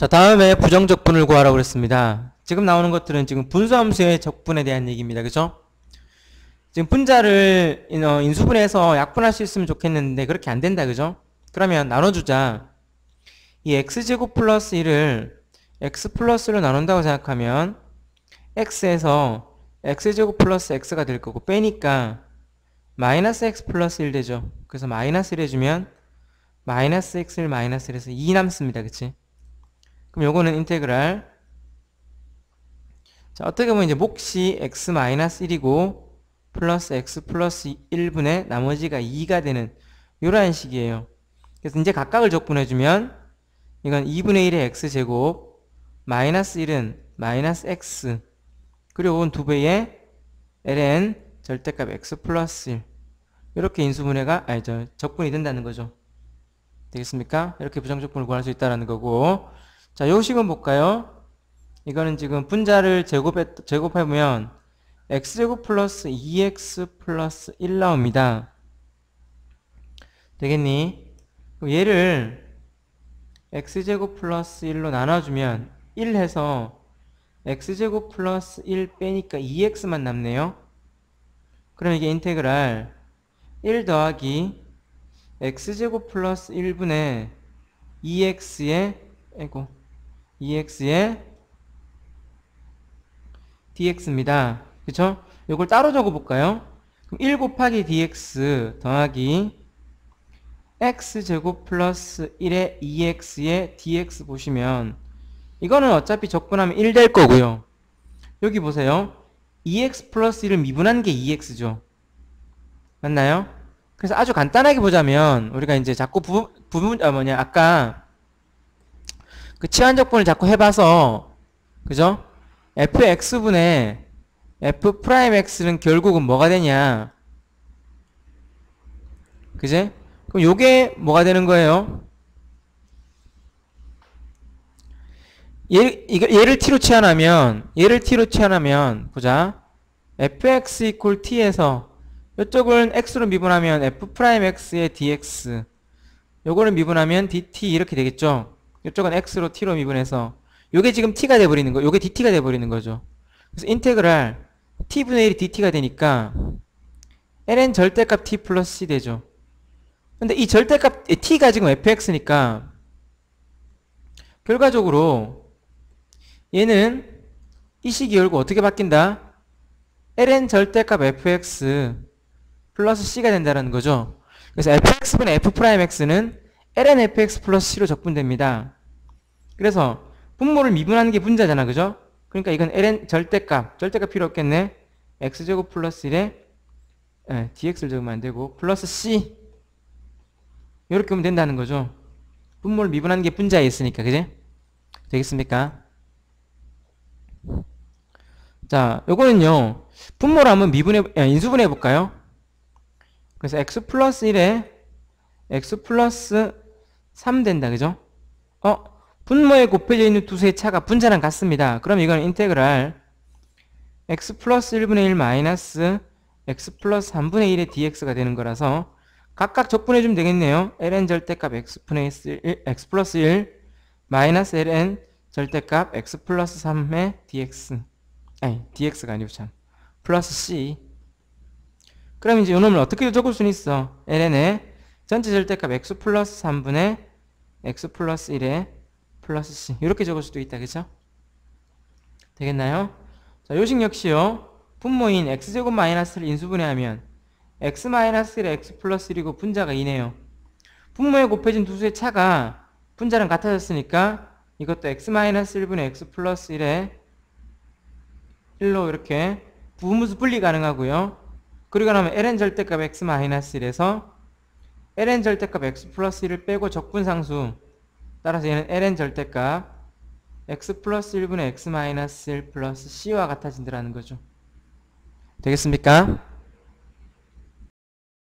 자, 다음에 부정적 분을 구하라고 그랬습니다. 지금 나오는 것들은 지금 분수함수의 적분에 대한 얘기입니다. 그죠? 지금 분자를 어, 인수분해해서 약분할 수 있으면 좋겠는데 그렇게 안 된다. 그죠? 그러면 나눠주자. 이 x제곱 플러스 1을 x 플러스로 나눈다고 생각하면 x에서 x제곱 플러스 x가 될 거고 빼니까 마이너스 x 플러스 1 되죠. 그래서 마이너스 1 해주면 마이너스 x를 마이너스 1에서 2 남습니다. 그치? 그럼 요거는 인테그랄 자 어떻게 보면 이제 몫이 x 마이너스 1이고 플러스 x 플러스 1분의 나머지가 2가 되는 이러한 식이에요. 그래서 이제 각각을 적분해주면 이건 2분의 1의 x제곱 마이너스 1은 마이너스 x 그리고 이건 2배의 ln 절대값 x 플러스 1 이렇게 인수분해가 아니 저 적분이 된다는 거죠. 되겠습니까? 이렇게 부정적분을 구할 수 있다는 거고 자, 요 식은 볼까요? 이거는 지금 분자를 제곱해, 제곱해보면 x제곱 플러스 2x 플러스 1 나옵니다. 되겠니? 얘를 x제곱 플러스 1로 나눠주면 1 해서 x제곱 플러스 1 빼니까 2x만 남네요. 그럼 이게 인테그랄 1 더하기 x제곱 플러스 1분의 2x의 아이고 2x의 dx입니다. 그쵸? 이걸 따로 적어볼까요? 그럼 1 곱하기 dx 더하기 x제곱 플러스 1의 2x의 dx 보시면 이거는 어차피 적분하면 1 될 거고요. 여기 보세요. 2x 플러스 1을 미분한 게 2x죠. 맞나요? 그래서 아주 간단하게 보자면 우리가 이제 자꾸 부, 부분 아 뭐냐 아까 그 치환적분을 자꾸 해봐서 그죠? fx분의 f 프라임 x는 결국은 뭐가 되냐 그제? 그럼 요게 뭐가 되는 거예요? 얘, 얘를 t로 치환하면 얘를 t로 치환하면 보자 fx equal t에서 이쪽은 x로 미분하면 f 프라임 x의 dx 요거를 미분하면 dt 이렇게 되겠죠 이쪽은 x로 t로 미분해서 요게 지금 t가 돼버리는 거 요게 dt가 돼버리는 거죠. 그래서 인테그랄 t분의 1이 dt가 되니까 ln 절대값 t 플러스 c 되죠. 근데 이 절대값 t가 지금 fx니까 결과적으로 얘는 이 식이 열고 어떻게 바뀐다? ln 절대값 fx 플러스 c가 된다는 거죠. 그래서 fx분의 f'x는 ln fx 플러스 c로 적분됩니다. 그래서 분모를 미분하는 게 분자잖아. 그죠? 그러니까 이건 ln 절대값, 절대값 필요 없겠네. x제곱 플러스 1에 예, dx를 적으면 안 되고 플러스 c 이렇게 하면 된다는 거죠. 분모를 미분하는 게 분자에 있으니까. 그지? 되겠습니까? 자, 요거는요. 분모를 한번 미분해, 아, 인수분해 볼까요? 그래서 x 플러스 1에 x 플러스 3 된다. 그죠? 어, 분모에 곱해져 있는 두 수의 차가 분자랑 같습니다. 그럼 이건 인테그랄 x 플러스 1분의 1 마이너스 x 플러스 3분의 1의 dx가 되는 거라서 각각 적분해 주면 되겠네요. ln 절대값 x 플러스 1, x 플러스 1 마이너스 ln 절대값 x 플러스 3의 dx 아니 dx가 아니고 참 플러스 c 그럼 이제 이놈을 어떻게 적을 수는 있어 ln에 전체 절대값 x 플러스 3분의 x 플러스 1에 플러스 c. 이렇게 적을 수도 있다. 그죠? 되겠나요? 자, 요식 역시요. 분모인 x제곱 마이너스를 인수분해하면 x 마이너스 1에 x 플러스 1이고 분자가 2네요. 분모에 곱해진 두 수의 차가 분자랑 같아졌으니까 이것도 x 마이너스 1분의 x 플러스 1에 1로 이렇게 부분수 분리 가능하고요. 그리고 나면 ln 절대값 x 마이너스 1에서 ln 절대값 x 플러스 1을 빼고 적분상수 따라서 얘는 ln 절대값 x 플러스 1분의 x 마이너스 1 플러스 c와 같아진다는 거죠. 되겠습니까?